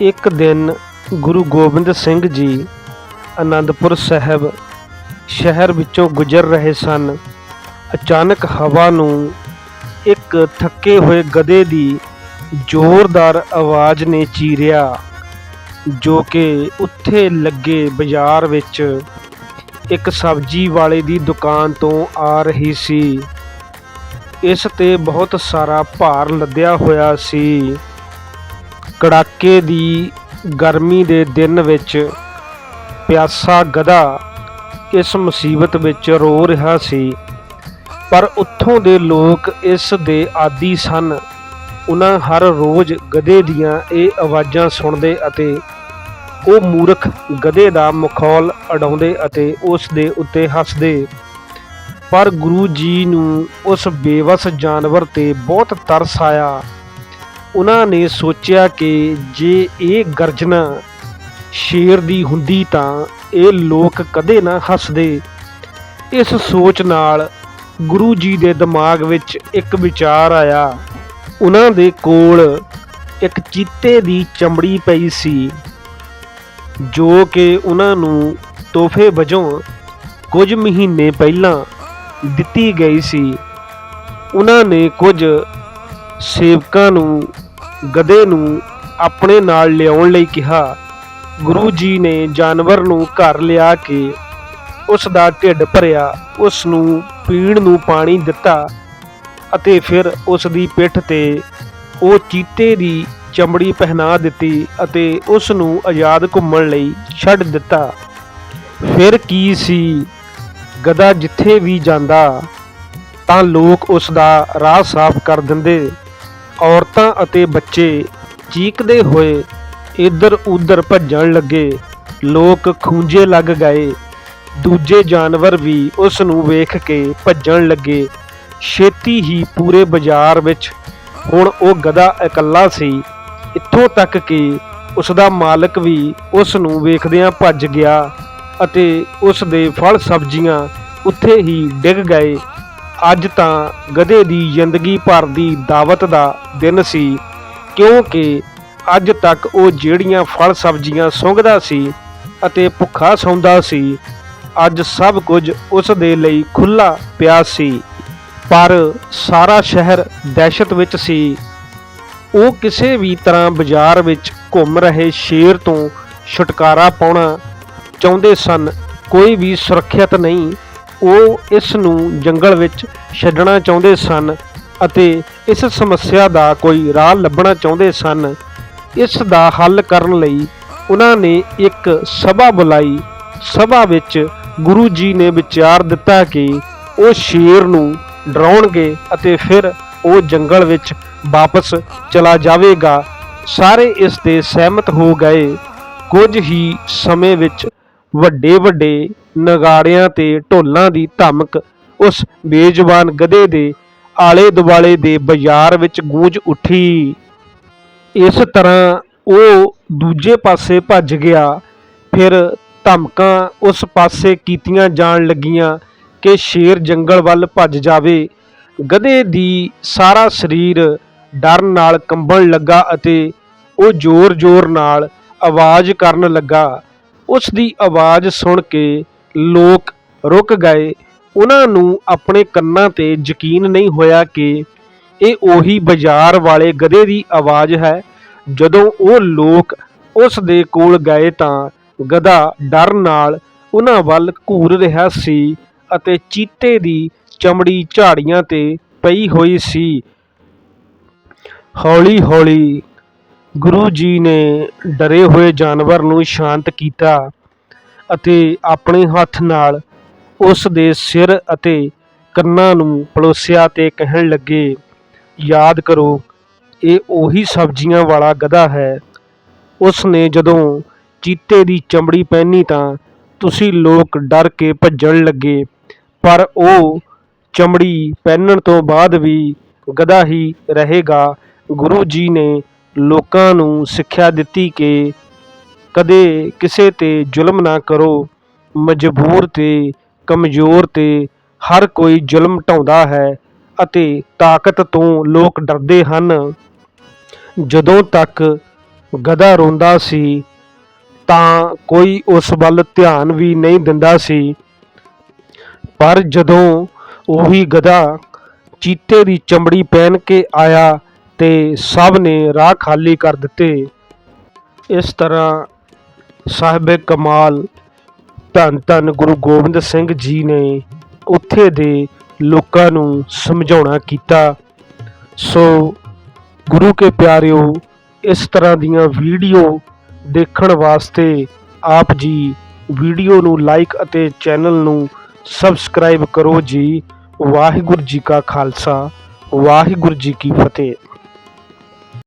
ਇੱਕ ਦਿਨ ਗੁਰੂ ਗੋਬਿੰਦ ਸਿੰਘ ਜੀ ਅਨੰਦਪੁਰ ਸਾਹਿਬ ਸ਼ਹਿਰ ਵਿੱਚੋਂ ਗੁਜ਼ਰ ਰਹੇ ਸਨ। ਅਚਾਨਕ ਹਵਾ ਨੂੰ ਇੱਕ ਥੱਕੇ ਹੋਏ ਗਧੇ ਦੀ ਜ਼ੋਰਦਾਰ ਆਵਾਜ਼ ਨੇ ਚੀਰਿਆ, ਜੋ ਕਿ ਉੱਥੇ ਲੱਗੇ ਬਾਜ਼ਾਰ ਵਿੱਚ ਇੱਕ ਸਬਜ਼ੀ ਵਾਲੇ ਦੀ ਦੁਕਾਨ ਤੋਂ ਆ ਰਹੀ ਸੀ। ਇਸ ਤੇ ਬਹੁਤ ਸਾਰਾ ਭਾਰ ਲੱਦਿਆ ਹੋਇਆ ਸੀ। ਕੜਾਕੇ ਦੀ ਗਰਮੀ ਦੇ ਦਿਨ ਵਿੱਚ ਪਿਆਸਾ ਗਧਾ ਇਸ ਮੁਸੀਬਤ ਵਿੱਚ ਰੋ ਰਿਹਾ ਸੀ। ਪਰ ਉੱਥੋਂ ਦੇ ਲੋਕ ਇਸ ਦੇ ਆਦੀ ਸਨ। ਉਹਨਾਂ ਹਰ ਰੋਜ਼ ਗਧੇ ਦੀਆਂ ਇਹ ਆਵਾਜ਼ਾਂ ਸੁਣਦੇ ਅਤੇ ਉਹ ਮੂਰਖ ਗਧੇ ਦਾ ਮਖੌਲ ਉਡਾਉਂਦੇ ਅਤੇ ਉਸ ਦੇ ਉੱਤੇ ਹੱਸਦੇ। ਪਰ ਗੁਰੂ ਜੀ ਨੂੰ ਉਸ ਬੇਵਸ ਜਾਨਵਰ ਤੇ ਬਹੁਤ ਤਰਸ ਆਇਆ। ਉਹਨਾਂ ਨੇ ਸੋਚਿਆ ਕਿ ਜੇ ਇਹ ਗਰਜਨਾ ਸ਼ੇਰ ਦੀ ਹੁੰਦੀ ਤਾਂ ਇਹ ਲੋਕ ਕਦੇ ਨਾ ਹੱਸਦੇ। ਇਸ ਸੋਚ ਨਾਲ ਗੁਰੂ ਜੀ ਦੇ ਦਿਮਾਗ ਵਿੱਚ ਇੱਕ ਵਿਚਾਰ ਆਇਆ। ਉਹਨਾਂ ਦੇ ਕੋਲ ਇੱਕ ਚੀਤੇ ਦੀ ਚਮੜੀ ਪਈ ਸੀ, ਜੋ ਕਿ ਉਹਨਾਂ ਨੂੰ ਤੋਹਫੇ ਵਜੋਂ ਕੁਝ ਮਹੀਨੇ ਪਹਿਲਾਂ ਦਿੱਤੀ ਗਈ ਸੀ। ਉਹਨਾਂ ਨੇ ਕੁਝ ਸੇਵਕਾਂ ਨੂੰ ਗਧੇ ਨੂੰ ਆਪਣੇ ਨਾਲ ਲਿਆਉਣ ਲਈ ਕਿਹਾ। ਗੁਰੂ ਜੀ ਨੇ ਜਾਨਵਰ ਨੂੰ ਘਰ ਲਿਆ ਕੇ ਉਸ ਦਾ ਢਿੱਡ ਭਰਿਆ। ਉਸ ਨੂੰ ਪੀਣ ਨੂੰ ਪਾਣੀ ਦਿੱਤਾ ਅਤੇ ਫਿਰ ਉਸ ਦੀ ਪਿੱਠ ਤੇ ਉਹ ਚੀਤੇ ਦੀ ਚਮੜੀ ਪਹਿਨਾ ਦਿੱਤੀ ਅਤੇ ਉਸ ਨੂੰ ਆਜ਼ਾਦ ਘੁੰਮਣ ਲਈ ਛੱਡ ਦਿੱਤਾ। ਫਿਰ ਕੀ ਸੀ? ਗਦਾ ਜਿੱਥੇ ਵੀ ਜਾਂਦਾ ਤਾਂ ਲੋਕ ਉਸ ਦਾ ਰਾਹ ਸਾਫ਼ ਕਰ ਦਿੰਦੇ। ਔਰਤਾਂ ਅਤੇ ਬੱਚੇ ਚੀਕਦੇ ਹੋਏ ਇੱਧਰ ਉੱਧਰ ਭੱਜਣ ਲੱਗੇ। ਲੋਕ ਖੂੰਜੇ ਲੱਗ ਗਏ। ਦੂਜੇ ਜਾਨਵਰ ਵੀ ਉਸ ਨੂੰ ਵੇਖ ਕੇ ਭੱਜਣ ਲੱਗੇ। ਛੇਤੀ ਹੀ ਪੂਰੇ ਬਾਜ਼ਾਰ ਵਿੱਚ ਹੁਣ ਉਹ ਗਧਾ ਇਕੱਲਾ ਸੀ। ਇੱਥੋਂ ਤੱਕ ਕਿ ਉਸ ਦਾ ਮਾਲਕ ਵੀ ਉਸ ਨੂੰ ਵੇਖਦਿਆਂ ਭੱਜ ਗਿਆ ਅਤੇ ਉਸ ਦੇ ਫਲ ਸਬਜ਼ੀਆਂ ਉੱਥੇ ਹੀ ਡਿੱਗ ਗਏ। ਅੱਜ ਤਾਂ ਗਧੇ ਦੀ ਜ਼ਿੰਦਗੀ ਭਰ ਦੀ ਦਾਵਤ ਦਾ ਦਿਨ ਸੀ, ਕਿਉਂਕਿ ਅੱਜ ਤੱਕ ਉਹ ਜਿਹੜੀਆਂ ਫਲ ਸਬਜ਼ੀਆਂ ਸੁੰਘਦਾ ਸੀ ਅਤੇ ਭੁੱਖਾ ਸੌਂਦਾ ਸੀ, ਅੱਜ ਸਭ ਕੁਝ ਉਸ ਦੇ ਲਈ ਖੁੱਲਾ ਪਿਆ ਸੀ। ਪਰ ਸਾਰਾ ਸ਼ਹਿਰ ਦਹਿਸ਼ਤ ਵਿੱਚ ਸੀ। ਉਹ ਕਿਸੇ ਵੀ ਤਰ੍ਹਾਂ ਬਾਜ਼ਾਰ ਵਿੱਚ ਘੁੰਮ ਰਹੇ ਸ਼ੇਰ ਤੋਂ ਛੁਟਕਾਰਾ ਪਾਉਣਾ ਚਾਹੁੰਦੇ ਸਨ, ਕੋਈ ਵੀ ਸੁਰੱਖਿਅਤ ਨਹੀਂ ਉਹ ਇਸ ਨੂੰ ਜੰਗਲ ਵਿੱਚ ਛੱਡਣਾ ਚਾਹੁੰਦੇ ਸਨ ਅਤੇ ਇਸ ਸਮੱਸਿਆ ਦਾ ਕੋਈ ਰਾਹ ਲੱਭਣਾ ਚਾਹੁੰਦੇ ਸਨ। ਇਸ ਦਾ ਹੱਲ ਕਰਨ ਲਈ ਉਹਨਾਂ ਨੇ ਇੱਕ ਸਭਾ ਬੁਲਾਈ। ਸਭਾ ਵਿੱਚ ਗੁਰੂ ਜੀ ਨੇ ਵਿਚਾਰ ਦਿੱਤਾ ਕਿ ਉਹ ਸ਼ੇਰ ਨੂੰ ਡਰਾਉਣਗੇ ਅਤੇ ਫਿਰ ਉਹ ਜੰਗਲ ਵਿੱਚ ਵਾਪਸ ਚਲਾ ਜਾਵੇਗਾ। ਸਾਰੇ ਇਸ ਤੇ ਸਹਿਮਤ ਹੋ ਗਏ। ਕੁਝ ਹੀ ਸਮੇਂ ਵਿੱਚ ਵੱਡੇ ਵੱਡੇ ਨਗਾੜਿਆਂ ਤੇ ਢੋਲਾਂ ਦੀ ਧਮਕ ਉਸ ਬੇਜ਼ੁਬਾਨ ਗਧੇ ਦੇ ਆਲੇ ਦੁਆਲੇ ਦੇ ਬਾਜ਼ਾਰ ਵਿੱਚ ਗੂੰਜ ਉੱਠੀ। ਇਸ ਤਰ੍ਹਾਂ ਉਹ ਦੂਜੇ ਪਾਸੇ ਭੱਜ ਗਿਆ। ਫਿਰ ਧਮਕਾਂ ਉਸ ਪਾਸੇ ਕੀਤੀਆਂ ਜਾਣ ਲੱਗੀਆਂ ਕਿ ਸ਼ੇਰ ਜੰਗਲ ਵੱਲ ਭੱਜ ਜਾਵੇ। ਗਧੇ ਦੀ ਸਾਰਾ ਸਰੀਰ ਡਰ ਨਾਲ ਕੰਬਣ ਲੱਗਾ ਅਤੇ ਉਹ ਜ਼ੋਰ-ਜ਼ੋਰ ਨਾਲ ਆਵਾਜ਼ ਕਰਨ ਲੱਗਾ। ਉਸ ਦੀ ਆਵਾਜ਼ ਸੁਣ ਕੇ ਲੋਕ ਰੁਕ ਗਏ। ਉਹਨਾਂ ਨੂੰ ਆਪਣੇ ਕੰਨਾਂ ਤੇ ਯਕੀਨ ਨਹੀਂ ਹੋਇਆ ਕਿ ਇਹ ਉਹੀ ਬਾਜ਼ਾਰ ਵਾਲੇ ਗਧੇ ਦੀ ਆਵਾਜ਼ ਹੈ। ਜਦੋਂ ਉਹ ਲੋਕ ਉਸ ਦੇ ਕੋਲ ਗਏ ਤਾਂ ਗਧਾ ਡਰ ਨਾਲ ਉਹਨਾਂ ਵੱਲ ਘੂਰ ਰਿਹਾ ਸੀ ਅਤੇ ਚੀਤੇ ਦੀ ਚਮੜੀ ਝਾੜੀਆਂ ਤੇ ਪਈ ਹੋਈ ਸੀ। ਹੌਲੀ-ਹੌਲੀ ਗੁਰੂ ਜੀ ਨੇ ਡਰੇ ਹੋਏ ਜਾਨਵਰ ਨੂੰ ਸ਼ਾਂਤ ਕੀਤਾ ਅਤੇ ਆਪਣੇ ਹੱਥ ਨਾਲ ਉਸ ਦੇ ਸਿਰ ਅਤੇ ਕੰਨਾਂ ਨੂੰ ਪਲੋਸਿਆ ਤੇ ਕਹਿਣ ਲੱਗੇ, ਯਾਦ ਕਰੋ, ਇਹ ਉਹੀ ਸਬਜ਼ੀਆਂ ਵਾਲਾ ਗਧਾ ਹੈ। ਉਸ ਨੇ ਜਦੋਂ ਚੀਤੇ ਦੀ ਚਮੜੀ ਪਹਿਨੀ ਤਾਂ ਤੁਸੀਂ ਲੋਕ ਡਰ ਕੇ ਭੱਜਣ ਲੱਗੇ, ਪਰ ਉਹ ਚਮੜੀ ਪਹਿਨਣ ਤੋਂ ਬਾਅਦ ਵੀ ਗਧਾ ਹੀ ਰਹੇਗਾ। ਗੁਰੂ ਜੀ ਨੇ ਲੋਕਾਂ ਨੂੰ ਸਿੱਖਿਆ ਦਿੱਤੀ ਕਿ ਕਦੇ ਕਿਸੇ ਤੇ ਜ਼ੁਲਮ ਨਾ ਕਰੋ, ਮਜਬੂਰ ਤੇ ਕਮਜ਼ੋਰ ਤੇ ਹਰ ਕੋਈ ਜ਼ੁਲਮ ਢਾਉਂਦਾ ਹੈ ਅਤੇ ਤਾਕਤ ਤੋਂ ਲੋਕ ਡਰਦੇ ਹਨ। ਜਦੋਂ ਤੱਕ ਗਧਾ ਰੋਂਦਾ ਸੀ, ਤਾਂ ਕੋਈ ਉਸ ਵੱਲ ਧਿਆਨ ਵੀ ਨਹੀਂ ਦਿੰਦਾ ਸੀ। ਪਰ ਜਦੋਂ ਉਹੀ ਗਧਾ ਚੀਤੇ ਦੀ ਚਮੜੀ ਪਹਿਨ ਕੇ ਆਇਆ ਤੇ ਸਭ ਨੇ ਰਾਹ ਖਾਲੀ ਕਰ ਦਿੱਤੇ। ਇਸ ਤਰ੍ਹਾਂ ਸਾਹਿਬ ਕਮਾਲ, ਧੰਨ ਧੰਨ ਗੁਰੂ ਗੋਬਿੰਦ ਸਿੰਘ ਜੀ ਨੇ ਉੱਥੇ ਦੇ ਲੋਕਾਂ ਨੂੰ ਸਮਝਾਉਣਾ ਕੀਤਾ। ਸੋ ਗੁਰੂ ਕੇ ਪਿਆਰਿਓ, ਇਸ ਤਰ੍ਹਾਂ ਦੀਆਂ ਵੀਡੀਓ ਦੇਖਣ ਵਾਸਤੇ ਆਪ ਜੀ ਵੀਡੀਓ ਨੂੰ ਲਾਈਕ ਅਤੇ ਚੈਨਲ ਨੂੰ ਸਬਸਕ੍ਰਾਈਬ ਕਰੋ ਜੀ। ਵਾਹਿਗੁਰੂ ਜੀ ਕਾ ਖਾਲਸਾ, ਵਾਹਿਗੁਰੂ ਜੀ ਕੀ ਫਤਿਹ।